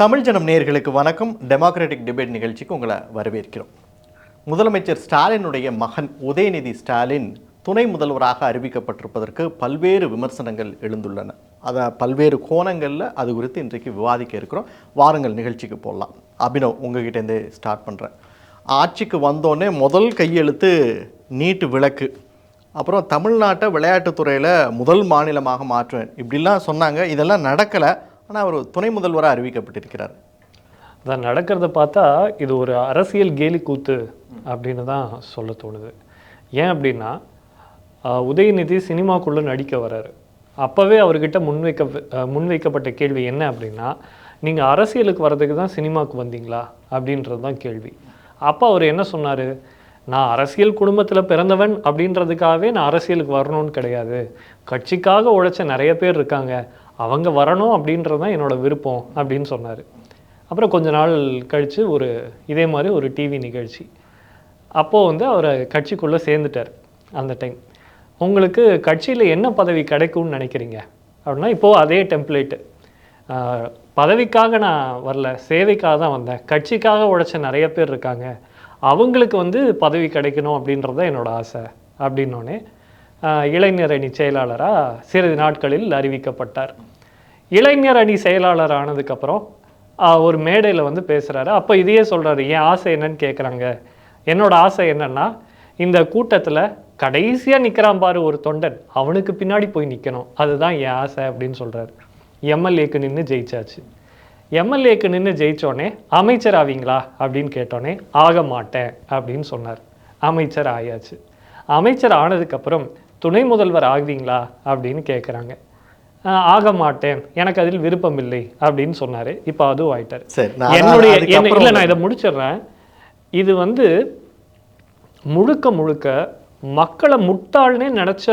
தமிழ் ஜனம் நேர்களுக்கு வணக்கம். டெமோக்ராட்டிக் டிபேட் நிகழ்ச்சிக்கு உங்களை வரவேற்கிறோம். முதலமைச்சர் ஸ்டாலினுடைய மகன் உதயநிதி ஸ்டாலின் துணை முதல்வராக அறிவிக்கப்பட்டிருப்பதற்கு பல்வேறு விமர்சனங்கள் எழுந்துள்ளன. அதை பல்வேறு கோணங்களில் அது குறித்து இன்றைக்கு விவாதிக்க இருக்கிறோம். வாரங்கள் நிகழ்ச்சிக்கு போடலாம் அபினவ் உங்ககிட்டேருந்தே ஸ்டார்ட் பண்ணுறேன் ஆட்சிக்கு வந்தோடனே முதல் கையெழுத்து நீட்டு விளக்கு. அப்புறம் தமிழ்நாட்டை விளையாட்டுத்துறையில் முதல் மாநிலமாக மாற்றுவேன். இப்படிலாம் சொன்னாங்க. இதெல்லாம் நடக்கலை. ஆனால் அவர் துணை முதல்வராக அறிவிக்கப்பட்டிருக்கிறார். அதான் நடக்கிறத பார்த்தா இது ஒரு அரசியல் கேலி கூத்து அப்படின்னு தான் சொல்ல தோணுது. ஏன் அப்படின்னா உதயநிதி சினிமாக்குள்ளே நடிக்க வராரு. அப்போவே அவர்கிட்ட முன்வைக்க முன்வைக்கப்பட்ட கேள்வி என்ன அப்படின்னா நீங்கள் அரசியலுக்கு வர்றதுக்கு தான் சினிமாவுக்கு வந்தீங்களா? அப்படின்றது தான் கேள்வி. அப்போ அவர் என்ன சொன்னார்? நான் அரசியல் குடும்பத்தில் பிறந்தவன் அப்படின்றதுக்காகவே நான் அரசியலுக்கு வரணும்னு கிடையாது. கட்சிக்காக உழைச்ச நிறைய பேர் இருக்காங்க. அவங்க வரணும் அப்படின்றது தான் என்னோட விருப்பம் அப்படின்னு சொன்னார். அப்புறம் கொஞ்ச நாள் கழித்து ஒரு இதே மாதிரி ஒரு டிவி நிகழ்ச்சி. அப்போது வந்து அவரை கட்சிக்குள்ளே சேர்ந்துட்டார் அந்த டைம் உங்களுக்கு கட்சியில் என்ன பதவி கிடைக்கும்னு நினைக்கிறீங்க? அப்படின்னா இப்போது அதே டெம்ப்ளேட்டு பதவிக்காக நான் வரல சேவைக்காக தான் வந்தேன். கட்சிக்காக உழைச்ச நிறைய பேர் இருக்காங்க. அவங்களுக்கு வந்து பதவி கிடைக்கணும் அப்படின்றது தான் என்னோடய ஆசை. அப்படின்னோடனே இளைஞர் அணி செயலாளராக சிறிது நாட்களில் அறிவிக்கப்பட்டார். இளைஞர் அணி செயலாளர் ஆனதுக்கப்புறம் ஒரு மேடையில் வந்து பேசுகிறாரு அப்போ இதையே சொல்கிறாரு என் ஆசை என்னன்னு கேட்குறாங்க என்னோட ஆசை என்னென்னா இந்த கூட்டத்தில் கடைசியாக நிற்கிறான் பாரு ஒரு தொண்டன். அவனுக்கு பின்னாடி போய் நிற்கணும் அதுதான் என் ஆசை அப்படின்னு சொல்கிறாரு எம்எல்ஏக்கு நின்று ஜெயிச்சாச்சு. எம்எல்ஏக்கு நின்று ஜெயித்தோடனே அமைச்சர் ஆவீங்களா? அப்படின்னு கேட்டோடனே ஆக மாட்டேன் அப்படின்னு சொன்னார். அமைச்சர் ஆயாச்சு. அமைச்சர் ஆனதுக்கப்புறம் துணை முதல்வர் ஆகுவீங்களா அப்படின்னு கேட்குறாங்க ஆக மாட்டேன். எனக்கு அதில் விருப்பம் இல்லை அப்படின்னு சொன்னார். இப்போ அதுவும் ஆயிட்டார். என்னுடைய இல்லை நான் இதை முடிச்சிடுறேன். இது வந்து முழுக்க முழுக்க மக்களை முட்டாள்னே நினச்ச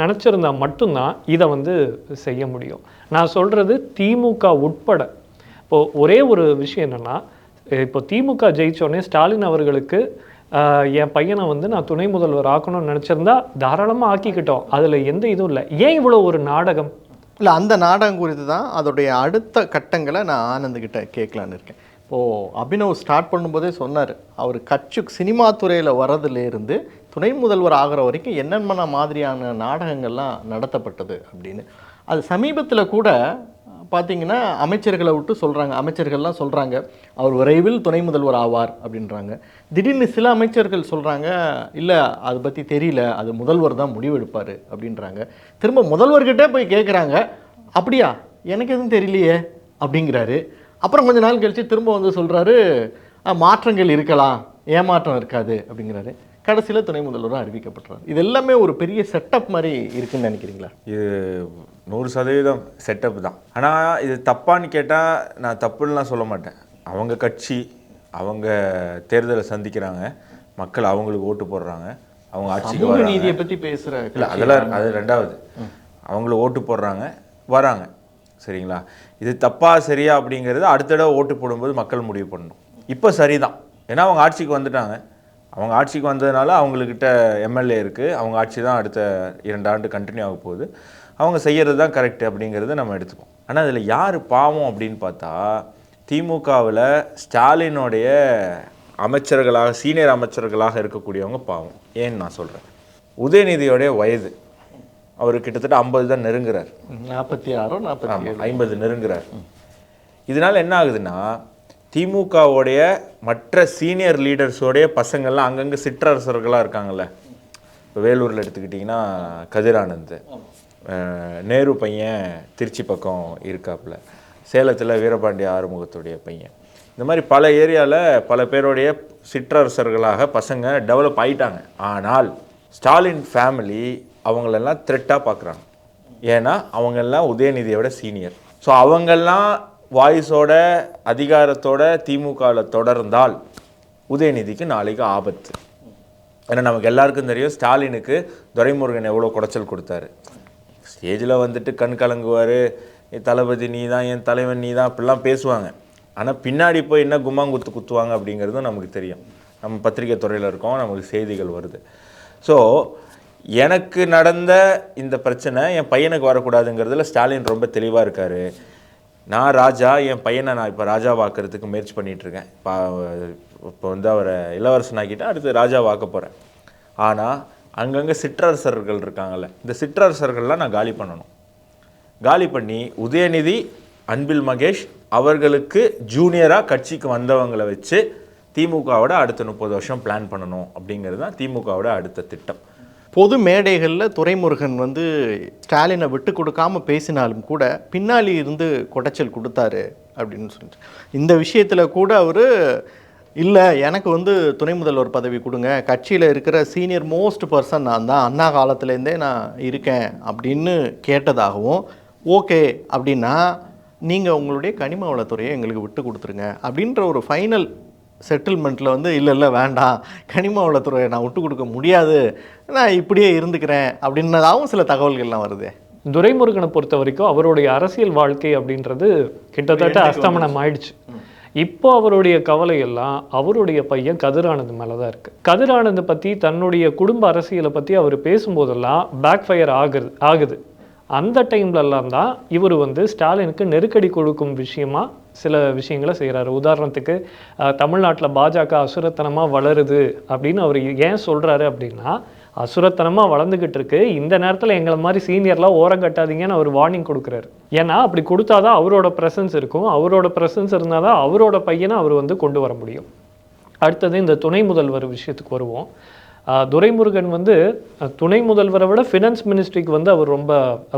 நினச்சிருந்தா மட்டும்தான் இதை வந்து செய்ய முடியும். நான் சொல்கிறது திமுக உட்பட. இப்போ ஒரே ஒரு விஷயம் என்னென்னா இப்போ திமுக ஜெயிச்சோடனே ஸ்டாலின் அவர்களுக்கு என் பையனை வந்து நான் துணை முதல்வர் ஆக்கணும்னு நினச்சிருந்தா தாராளமாக ஆக்கிக்கிட்டோம். அதில் எந்த இதுவும் இல்லை. ஏன் இவ்வளோ ஒரு நாடகம்? இல்லை அந்த நாடகம் குறித்து தான் அதோடைய அடுத்த கட்டங்களை நான் ஆனந்துக்கிட்ட கேட்கலான்னு இருக்கேன். இப்போது அபினவ் ஸ்டார்ட் பண்ணும்போதே சொன்னார் அவர் கட்சி சினிமா துறையில் வரதுலேருந்து துணை முதல்வர் ஆகிற வரைக்கும் என்னென்ன மாதிரியான நாடகங்கள்லாம் நடத்தப்பட்டது அப்படின்னு. அது சமீபத்தில் கூட பார்த்தீங்கன்னா அமைச்சர்களை விட்டு சொல்கிறாங்க அமைச்சர்கள்லாம் சொல்கிறாங்க அவர் விரைவில் துணை முதல்வர் ஆவார் அப்படின்றாங்க. திடீர்னு சில அமைச்சர்கள் சொல்கிறாங்க இல்லை அதை பற்றி தெரியல. அது முதல்வர் தான் முடிவெடுப்பார் அப்படின்றாங்க. திரும்ப முதல்வர்கிட்டே போய் கேட்குறாங்க அப்படியா? எனக்கு எதுவும் தெரியலையே அப்படிங்கிறாரு. அப்புறம் கொஞ்ச நாள் கழித்து திரும்ப வந்து சொல்கிறாரு மாற்றங்கள் இருக்கலாம். ஏமாற்றம் இருக்காது அப்படிங்கிறாரு. கடைசியில் துணை முதல்வராக அறிவிக்கப்பட்டுறாரு இது எல்லாமே ஒரு பெரிய செட்டப் மாதிரி இருக்குன்னு நினைக்கிறீங்களா? இது நூறு சதவீதம் செட்டப் தான். ஆனால் இது தப்பான்னு கேட்டால் நான் தப்புன்னுலாம் சொல்ல மாட்டேன். அவங்க கட்சி அவங்க தேர்தலை சந்திக்கிறாங்க. மக்கள் அவங்களுக்கு ஓட்டு போடுறாங்க. அவங்க ஆட்சிக்கு நீதியை பற்றி பேசுகிற இல்லை அதெல்லாம் அது ரெண்டாவது. அவங்களுக்கு ஓட்டு போடுறாங்க வராங்க. சரிங்களா? இது தப்பா சரியா அப்படிங்கிறது அடுத்த தடவை ஓட்டு போடும்போது மக்கள் முடிவு பண்ணணும். இப்போ சரிதான். ஏன்னா அவங்க ஆட்சிக்கு வந்துட்டாங்க. அவங்க ஆட்சிக்கு வந்ததுனால அவங்கக்கிட்ட எம்எல்ஏ இருக்குது அவங்க ஆட்சி தான் அடுத்த இரண்டு ஆண்டு கண்டினியூ ஆக போகுது. அவங்க செய்கிறது தான் கரெக்ட் அப்படிங்கிறத நம்ம எடுத்துப்போம். ஆனால் அதில் யார் பாவம் அப்படின்னு பார்த்தா திமுகவில் ஸ்டாலினுடைய அமைச்சர்களாக சீனியர் அமைச்சர்களாக இருக்கக்கூடியவங்க பாவம். ஏன்னு நான் சொல்கிறேன் உதயநிதியோடைய வயது. அவர் கிட்டத்தட்ட ஐம்பது தான் நெருங்குறார். நாற்பத்தி ஆறோ நாற்பத்தி ஐம்பது நெருங்குறார். இதனால என்ன ஆகுதுன்னா திமுகவுடைய மற்ற சீனியர் லீடர்ஸோடைய பசங்கள்லாம் அங்கங்கே சிற்றரசர்களாக இருக்காங்கல்ல. இப்போ வேலூரில் எடுத்துக்கிட்டிங்கன்னா கதிரானந்த் நேரு பையன் திருச்சி பக்கம் இருக்காப்புல. சேலத்தில் வீரபாண்டிய ஆறுமுகத்துடைய பையன். இந்த மாதிரி பல ஏரியாவில் பல பேருடைய சிற்றரசர்களாக பசங்க டெவலப் ஆயிட்டாங்க. ஆனால் ஸ்டாலின் ஃபேமிலி அவங்களெல்லாம் த்ரெட்டாக பார்க்குறாங்க ஏன்னா அவங்கெல்லாம் உதயநிதியோட சீனியர் ஸோ அவங்கெல்லாம் வாய்ஸோட அதிகாரத்தோட திமுகவில் தொடர்ந்தால் உதயநிதிக்கு நாளைக்கு ஆபத்து. ஏன்னா நமக்கு எல்லாருக்கும் தெரியும் ஸ்டாலினுக்கு துரைமுருகன் எவ்வளோ குடைச்சல் கொடுத்தாரு. ஸ்டேஜில் வந்துட்டு கண் கலங்குவார் தளபதி நீ தான் என் தலைவன் நீ தான் அப்படிலாம் பேசுவாங்க. ஆனால் பின்னாடி போய் என்ன கும்மாங்குத்து குத்துவாங்க அப்படிங்கிறதும் நமக்கு தெரியும். நம்ம பத்திரிகை துறையில் இருக்கோம் நமக்கு செய்திகள் வருது. ஸோ எனக்கு நடந்த இந்த பிரச்சனை என் பையனுக்கு வரக்கூடாதுங்கிறதுல ஸ்டாலின் ரொம்ப தெளிவாக இருக்கார். நான் ராஜா என் பையனை நான் இப்போ ராஜாவாக்குறதுக்கு முயற்சி பண்ணிகிட்ருக்கேன் இப்போ இப்போ வந்து அவரை இளவரசனாக்கிட்டேன் அடுத்து ராஜாவாக்க போகிறேன் ஆனால் அங்கங்கே சிற்றரசர்கள் இருக்காங்கல்ல இந்த சிற்றரசர்கள்லாம் நான் காலி பண்ணணும். காலி பண்ணி உதயநிதி அன்பில் மகேஷ் அவர்களுக்கு ஜூனியராக கட்சிக்கு வந்தவங்களை வச்சு திமுகவோட அடுத்த முப்பது வருஷம் பிளான் பண்ணணும் அப்படிங்கிறது தான் திமுகவோட அடுத்த திட்டம். பொது மேடைகளில் துரைமுருகன் வந்து ஸ்டாலினை விட்டு கொடுக்காம பேசினாலும் கூட பின்னாடி இருந்து குடைச்சல் கொடுத்தாரு அப்படின்னு சொல்லிட்டு. இந்த விஷயத்தில் கூட அவர் இல்லை எனக்கு வந்து துணை முதல்வர் பதவி கொடுங்க. கட்சியில் இருக்கிற சீனியர் மோஸ்ட் பர்சன் நான் தான். அண்ணா காலத்துலேருந்தே நான் இருக்கேன் அப்படின்னு கேட்டதாகவும் ஓகே அப்படின்னா நீங்கள் உங்களுடைய கனிம வளத்துறையை எங்களுக்கு விட்டு கொடுத்துருங்க அப்படின்ற ஒரு ஃபைனல் செட்டில்மெண்ட்டில் வந்து இல்லை இல்லை வேண்டாம். கனிம வளத்துறையை நான் விட்டு கொடுக்க முடியாது. நான் இப்படியே இருந்துக்கிறேன். அப்படின்னதாகவும் சில தகவல்கள்லாம் வருதே. துரைமுருகனை பொறுத்த வரைக்கும் அவருடைய அரசியல் வாழ்க்கை அப்படின்றது கிட்டத்தட்ட அஸ்தமனம் ஆயிடுச்சு. இப்போ அவருடைய கவலை எல்லாம் அவருடைய பையன் கதிரானந்த் மேலே தான் இருக்கு. கதிரானந்த் பற்றி தன்னுடைய குடும்ப அரசியலை பற்றி அவர் பேசும்போதெல்லாம் பேக் ஃபயர் ஆகுது ஆகுது. அந்த டைம்லலாம் தான் இவர் வந்து ஸ்டாலினுக்கு நெருக்கடி கொடுக்கும் விஷயமா சில விஷயங்களை செய்கிறாரு உதாரணத்துக்கு தமிழ்நாட்டில் பாஜக அசுரத்தனமாக வளருது அப்படின்னு அவர் ஏன் சொல்கிறாரு அப்படின்னா அசுரத்தனமாக வளர்ந்துக்கிட்டு இருக்கு. இந்த நேரத்தில் எங்களை மாதிரி சீனியர்லாம் ஓரம் கட்டாதீங்கன்னு அவர் வார்னிங் கொடுக்குறாரு. ஏன்னா அப்படி கொடுத்தாதான் அவரோட ப்ரெசன்ஸ் இருக்கும். அவரோட ப்ரெசன்ஸ் இருந்தால் தான் அவரோட பையனை அவர் வந்து கொண்டு வர முடியும். அடுத்தது இந்த துணை முதல்வர் விஷயத்துக்கு வருவோம். துரைமுருகன் வந்து துணை முதல்வரை விட ஃபினான்ஸ் மினிஸ்ட்ரிக்கு வந்து அவர் ரொம்ப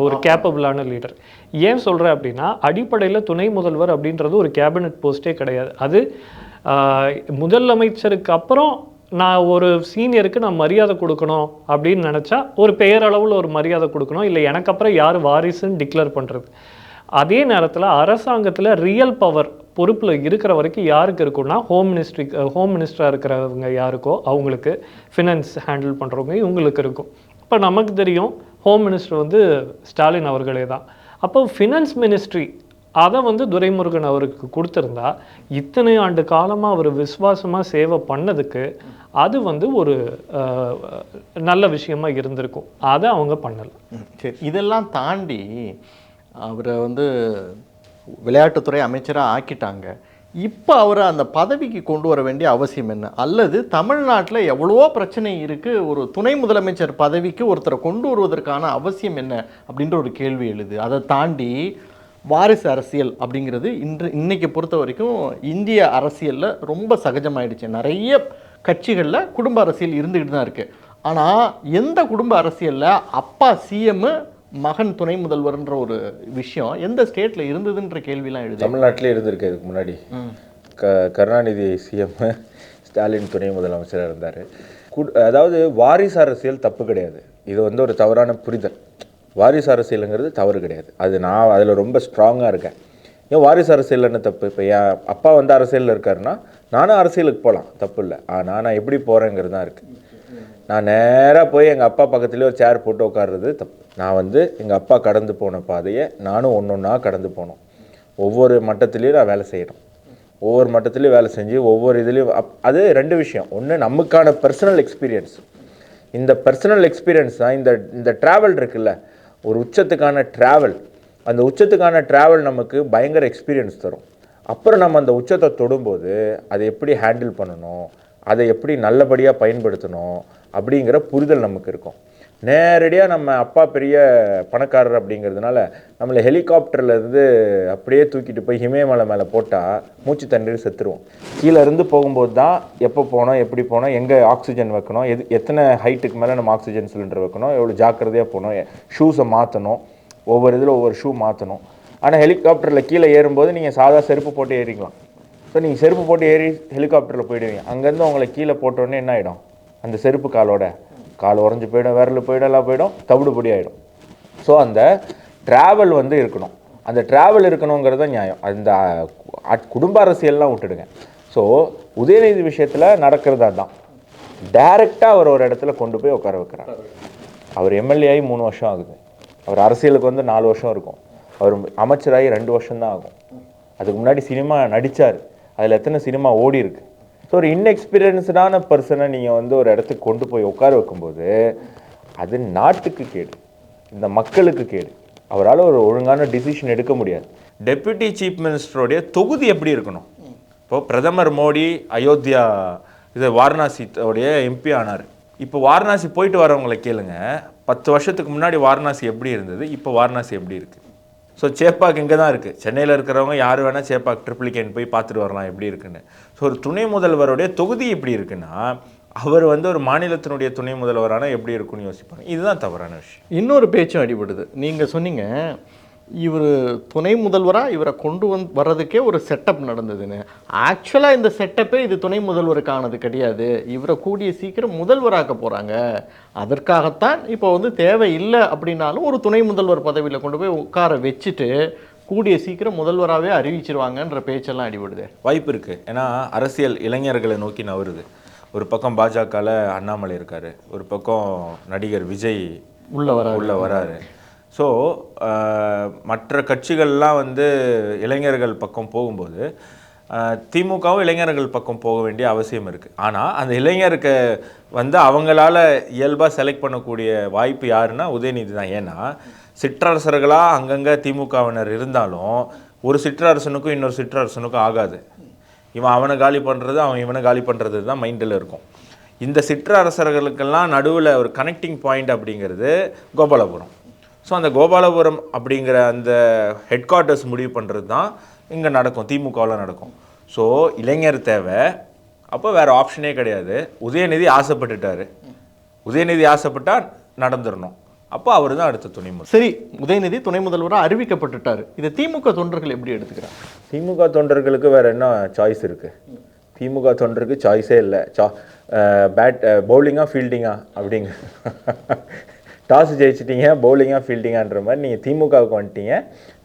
ஒரு கேப்பபிளான லீடர் ஏன் சொல்கிறேன் அப்படின்னா அடிப்படையில் துணை முதல்வர் அப்படின்றது ஒரு கேபினட் போஸ்ட்டே கிடையாது. அது முதலமைச்சருக்கு அப்புறம் நான் ஒரு சீனியருக்கு நான் மரியாதை கொடுக்கணும் அப்படின்னு நினச்சா ஒரு பெயரளவில் ஒரு மரியாதை கொடுக்கணும். இல்லை எனக்கு அப்புறம் யார் வாரிசுன்னு டிக்ளேர் பண்ணுறது அதே நேரத்தில் அரசாங்கத்தில் ரியல் பவர் பொறுப்பில் இருக்கிற வரைக்கும் யாருக்கு இருக்கும்னா ஹோம் மினிஸ்ட்ரி ஹோம் மினிஸ்டராக இருக்கிறவங்க யாருக்கோ அவங்களுக்கு ஃபினான்ஸ் ஹேண்டில் பண்ணுறவங்க இவங்களுக்கு இருக்கும். இப்போ நமக்கு தெரியும் ஹோம் மினிஸ்டர் வந்து ஸ்டாலின் அவர்களே தான். அப்போ ஃபினான்ஸ் மினிஸ்ட்ரி அதை வந்து துரைமுருகன் அவருக்கு கொடுத்துருந்தா இத்தனை ஆண்டு காலமாக அவர் விசுவாசமாக சேவை பண்ணதுக்கு அது வந்து ஒரு நல்ல விஷயமா இருந்திருக்கும். அதை அவங்க பண்ணலை. சரி. இதெல்லாம் தாண்டி அவரை வந்து விளையாட்டுத்துறை அமைச்சராக ஆக்கிட்டாங்க. இப்போ அவரை அந்த பதவிக்கு கொண்டு வர வேண்டிய அவசியம் என்ன? அல்லது தமிழ்நாட்டில் எவ்வளவோ பிரச்சனை இருக்குது ஒரு துணை முதலமைச்சர் பதவிக்கு ஒருத்தரை கொண்டு வருவதற்கான அவசியம் என்ன? அப்படின்ற ஒரு கேள்வி எழுது. அதை தாண்டி வாரிசு அரசியல் அப்படிங்கிறது இன்று இன்றைக்கி பொறுத்த வரைக்கும் இந்திய அரசியலில் ரொம்ப சகஜமாயிடுச்சு. நிறைய கட்சிகளில் குடும்ப அரசியல் இருந்துக்கிட்டு தான் இருக்குது ஆனால் எந்த குடும்ப அரசியலில் அப்பா சிஎம்மு மகன் துணை முதல்வர்ன்ற ஒரு விஷயம் எந்த ஸ்டேட்டில் இருந்ததுன்ற கேள்விலாம் எழுது. தமிழ்நாட்டிலே இருந்திருக்கு இதுக்கு முன்னாடி. க கருணாநிதி சிஎம் ஸ்டாலின் துணை முதலமைச்சராக இருந்தார். அதாவது வாரிசு அரசியல் தப்பு கிடையாது. இது வந்து ஒரு தவறான புரிதல். வாரிசு அரசியலுங்கிறது தவறு கிடையாது. அது நான் அதில் ரொம்ப ஸ்ட்ராங்காக இருக்கேன். ஏன் வாரிசு அரசியல் என்ன தப்பு? இப்போ என் அப்பா வந்து அரசியலில் இருக்காருன்னா நானும் அரசியலுக்கு போகலாம் தப்பு இல்லை. ஆனால் நான் எப்படி போகிறேங்கிறது தான் இருக்குது நான் நேராக போய் எங்கள் அப்பா பக்கத்துலேயே ஒரு சேர் போட்டு உட்கார்றது தப்பு. நான் வந்து எங்கள் அப்பா கடந்து போன பாதையை நானும் ஒன்று ஒன்றா கடந்து போனோம். ஒவ்வொரு மட்டத்துலேயும் நான் வேலை செய்யணும். ஒவ்வொரு மட்டத்துலேயும் வேலை செஞ்சு ஒவ்வொரு இதுலேயும் அப் அது ரெண்டு விஷயம். ஒன்று நமக்கான பர்சனல் எக்ஸ்பீரியன்ஸ் இந்த பர்சனல் எக்ஸ்பீரியன்ஸ் தான் இந்த இந்த ட்ராவல் இருக்குல்ல ஒரு உச்சத்துக்கான ட்ராவல் அந்த உச்சத்துக்கான ட்ராவல் நமக்கு பயங்கர எக்ஸ்பீரியன்ஸ் தரும். அப்புறம் நம்ம அந்த உச்சத்தை தொடும்போது அதை எப்படி ஹேண்டில் பண்ணணும்? அதை எப்படி நல்லபடியாக பயன்படுத்தணும் அப்படிங்கிற புரிதல் நமக்கு இருக்கும். நேரடியாக நம்ம அப்பா பெரிய பணக்காரர் அப்படிங்கிறதுனால நம்மளை ஹெலிகாப்டர்லேருந்து அப்படியே தூக்கிட்டு போய் இமயமலை மேலே போட்டால் மூச்சு தண்ணீர் செத்துருவோம் கீழே இருந்து போகும்போது தான் எப்போ போனோம் எப்படி போனோம் எங்கே ஆக்சிஜன் வைக்கணும் எது எத்தனை ஹைட்டுக்கு மேலே நம்ம ஆக்சிஜன் சிலிண்டர் வைக்கணும் எவ்வளோ ஜாக்கிரதையாக போகணும் ஷூஸை மாற்றணும் ஒவ்வொரு இதில் ஒவ்வொரு ஷூ மாற்றணும் ஆனால் ஹெலிகாப்டரில் கீழே ஏறும்போது நீங்கள் சாதா செருப்பு போட்டு ஏறிக்கலாம். ஸோ நீங்கள் செருப்பு போட்டு ஏறி ஹெலிகாப்டரில் போயிடுவீங்க. அங்கேருந்து அவங்களை கீழே போட்டோன்னே என்ன ஆகிடும் அந்த செருப்பு காலோட கால் உறைஞ்சி போயிடும் விரல் போயிடும் எல்லாம் போயிடும் தவிடுபடி ஆகிடும் ஸோ அந்த ட்ராவல் வந்து இருக்கணும். அந்த ட்ராவல் இருக்கணுங்கிறது தான் நியாயம். அந்த குடும்ப அரசியல்லாம் விட்டுடுங்க. ஸோ உதயநிதி விஷயத்தில் நடக்கிறதா தான் டைரெக்டாக அவர் ஒரு இடத்துல கொண்டு போய் உட்கார வைக்கிறார். அவர் எம்எல்ஏ ஆகி மூணு வருஷம் ஆகுது. அவர் அரசியலுக்கு வந்து நாலு வருஷம் இருக்கும். அவர் அமைச்சராகி ரெண்டு வருஷம்தான் ஆகும். அதுக்கு முன்னாடி சினிமா நடித்தார் அதில் எத்தனை சினிமா ஓடி இருக்கு. ஸோ ஒரு இன்எக்ஸ்பீரியன்ஸ்டான பர்சனை நீங்கள் வந்து ஒரு இடத்துக்கு கொண்டு போய் உட்கார வைக்கும்போது அது நாட்டுக்கு கேடு. இந்த மக்களுக்கு கேடு. அவரால் ஒரு ஒழுங்கான டிசிஷன் எடுக்க முடியாது. டெப்யூட்டி சீஃப் மினிஸ்டருடைய தொகுதி எப்படி இருக்கணும்? இப்போ பிரதமர் மோடி அயோத்தியா இது வாரணாசியோடைய எம்பி ஆனார். இப்போ வாரணாசி போயிட்டு வரவங்களை கேளுங்க. பத்து வருஷத்துக்கு முன்னாடி வாரணாசி எப்படி இருந்தது? இப்போ வாரணாசி எப்படி இருக்குது ஸோ சேப்பாக் இங்கே தான் இருக்குது சென்னையில் இருக்கிறவங்க யார் வேணால் சேப்பாக் ட்ரிப்ளிகேன் போய் பார்த்துட்டு வரலாம் எப்படி இருக்குன்னு. ஸோ ஒரு துணை முதல்வருடைய தொகுதி எப்படி இருக்குன்னா அவர் வந்து ஒரு மாநிலத்தினுடைய துணை முதல்வரான எப்படி இருக்குன்னு யோசிப்பாங்க. இதுதான் தவறான விஷயம். இன்னொரு பேச்சும் அடிபடுது. நீங்கள் சொன்னீங்க இவர் துணை முதல்வராக இவரை கொண்டு வந்து வர்றதுக்கே ஒரு செட்டப் நடந்ததுன்னு. ஆக்சுவலாக இந்த செட்டப்பே இது துணை முதல்வருக்கானது கிடையாது. இவரை கூடிய சீக்கிரம் முதல்வராக்க போகிறாங்க அதற்காகத்தான் இப்போ வந்து தேவை இல்லை அப்படின்னாலும் ஒரு துணை முதல்வர் பதவியில் கொண்டு போய் உட்கார வச்சுட்டு கூடிய சீக்கிரம் முதல்வராகவே அறிவிச்சிருவாங்கன்ற பேச்செல்லாம் அடிபடுது. வாய்ப்பு இருக்குது ஏன்னா அரசியல் இளைஞர்களை நோக்கி நவருது ஒரு பக்கம் பாஜகவில் அண்ணாமலை இருக்காரு. ஒரு பக்கம் நடிகர் விஜய் உள்ள வர உள்ள வராரு. ஸோ uh, மற்ற கட்சிகள்லாம் வந்து இளைஞர்கள் பக்கம் போகும்போது திமுகவும் இளைஞர்கள் பக்கம் போக வேண்டிய அவசியம் இருக்குது ஆனால் அந்த இளைஞருக்கு வந்து அவங்களால இயல்பாக செலக்ட் பண்ணக்கூடிய வாய்ப்பு யாருன்னா உதயநிதி தான். ஏன்னா சிற்றரசர்களாக அங்கங்கே திமுகவினர் இருந்தாலும் ஒரு சிற்றரசனுக்கும் இன்னொரு சிற்றரசனுக்கும் ஆகாது. இவன் அவனை காலி பண்ணுறது அவன் இவனை காலி பண்ணுறது தான் மைண்டில் இருக்கும். இந்த சிற்றரசர்களுக்கெல்லாம் நடுவில் ஒரு கனெக்டிங் பாயிண்ட் அப்படிங்கிறது கோபாலபுரம். ஸோ அந்த கோபாலபுரம் அப்படிங்கிற அந்த ஹெட் குவார்ட்டர்ஸ் முடிவு பண்ணுறது தான் இங்கே நடக்கும் திமுகவில் நடக்கும். ஸோ இளைஞர் தேவை. அப்போ வேறு ஆப்ஷனே கிடையாது. உதயநிதி ஆசைப்பட்டுட்டாரு. உதயநிதி ஆசைப்பட்டா நடந்துடணும் அப்போ அவர் தான் அடுத்த துணை முதல்வர். சரி உதயநிதி துணை முதல்வராக அறிவிக்கப்பட்டுட்டார். இதை திமுக தொண்டர்கள் எப்படி எடுத்துக்கிறாங்க? திமுக தொண்டர்களுக்கு வேற என்ன சாய்ஸ் இருக்கு? திமுக தொண்டருக்கு சாய்ஸே இல்லை. சா பேட் பவுலிங்கா ஃபீல்டிங்கா அப்படிங்க டாஸ் ஜெயிச்சிட்டீங்க பவுலிங்காக ஃபீல்டிங்கான்ற மாதிரி நீங்கள் திமுகவுக்கு வந்துட்டீங்க.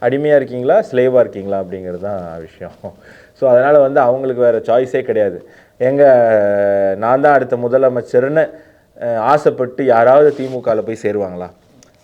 அடிமையாக இருக்கீங்களா ஸ்லேவாக இருக்கீங்களா அப்படிங்கிறது தான் விஷயம். ஸோ அதனால் வந்து அவங்களுக்கு வேறு சாய்ஸே கிடையாது. எங்கள் நான் தான் அடுத்த முதலமைச்சர்னு ஆசைப்பட்டு யாராவது திமுகவில் போய் சேருவாங்களா?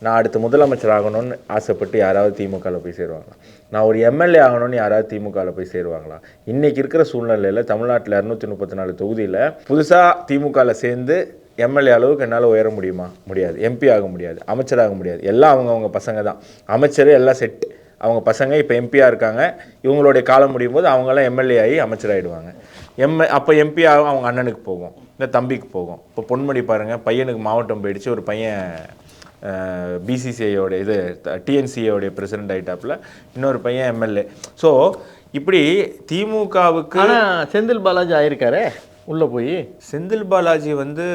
நான் அடுத்த முதலமைச்சர் ஆகணும்னு ஆசைப்பட்டு யாராவது திமுகவில் போய் சேருவாங்களா? நான் ஒரு எம்எல்ஏ ஆகணும்னு யாராவது திமுகவில் போய் சேருவாங்களா? இன்றைக்கி இருக்கிற சூழ்நிலையில் தமிழ்நாட்டில் இரநூத்தி முப்பத்தி நாலு தொகுதியில் புதுசாக திமுகவில் சேர்ந்து எம்எல்ஏ அளவுக்கு என்னால் உயர முடியுமா? முடியாது. எம்பி ஆக முடியாது. அமைச்சராக முடியாது. எல்லாம் அவங்கவுங்க பசங்க தான். அமைச்சர் எல்லாம் செட் அவங்க பசங்க இப்போ எம்பியாக இருக்காங்க. இவங்களுடைய காலம் முடியும் போது அவங்களாம் எம்எல்ஏ ஆகி அமைச்சராகிடுவாங்க எம் அப்போ எம்பி ஆகும் அவங்க அண்ணனுக்கு போகும். இந்த தம்பிக்கு போகும். இப்போ பொன்மணி பாருங்கள் பையனுக்கு மாவட்டம் போயிடுச்சு. ஒரு பையன் பிசிசிஐயோடைய இது டிஎன்சிஏயோடைய பிரசிடென்ட் ஆயிட்டாப்புல. இன்னொரு பையன் எம்எல்ஏ ஸோ இப்படி திமுகவுக்கு செந்தில் பாலாஜி ஆயிருக்காரு. உள்ளே போய் செந்தில் பாலாஜி வந்து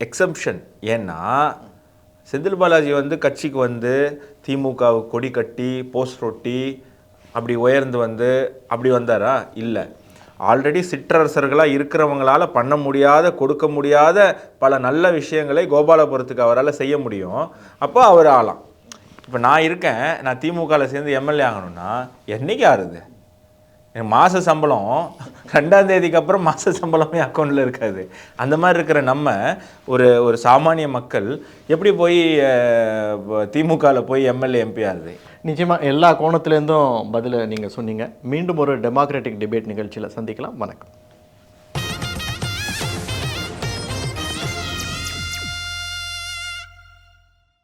எக்ஸம்ஷன் ஏன்னா செந்தில் பாலாஜி வந்து கட்சிக்கு வந்து திமுகவுக்கு கொடி கட்டி போஸ்ட் ரொட்டி அப்படி உயர்ந்து வந்து அப்படி வந்தாரா? இல்லை. ஆல்ரெடி சிற்றரசர்களாக இருக்கிறவங்களால பண்ண முடியாத கொடுக்க முடியாத பல நல்ல விஷயங்களை கோபாலபுரத்துக்கு அவரால் செய்ய முடியும். அப்போ அவர் ஆளாம். இப்போ நான் இருக்கேன் நான் திமுகவில் சேர்ந்து எம்எல்ஏ ஆகணும்னா என்னைக்கு ஆறுது? மாத சம்பளம் ரெண்டாம் தேதிக்கு அப்புறம் மாத சம்பளமே அக்கௌண்ட்டில் இருக்காது. அந்த மாதிரி இருக்கிற நம்ம ஒரு ஒரு சாமானிய மக்கள் எப்படி போய் திமுகவில் போய் எம்எல்ஏ எம்பி ஆகுது? நிச்சயமாக எல்லா கோணத்துலேருந்தும் பதிலை நீங்கள் சொன்னீங்க. மீண்டும் ஒரு டெமோக்ராட்டிக் டிபேட் நிகழ்ச்சியில் சந்திக்கலாம். வணக்கம்.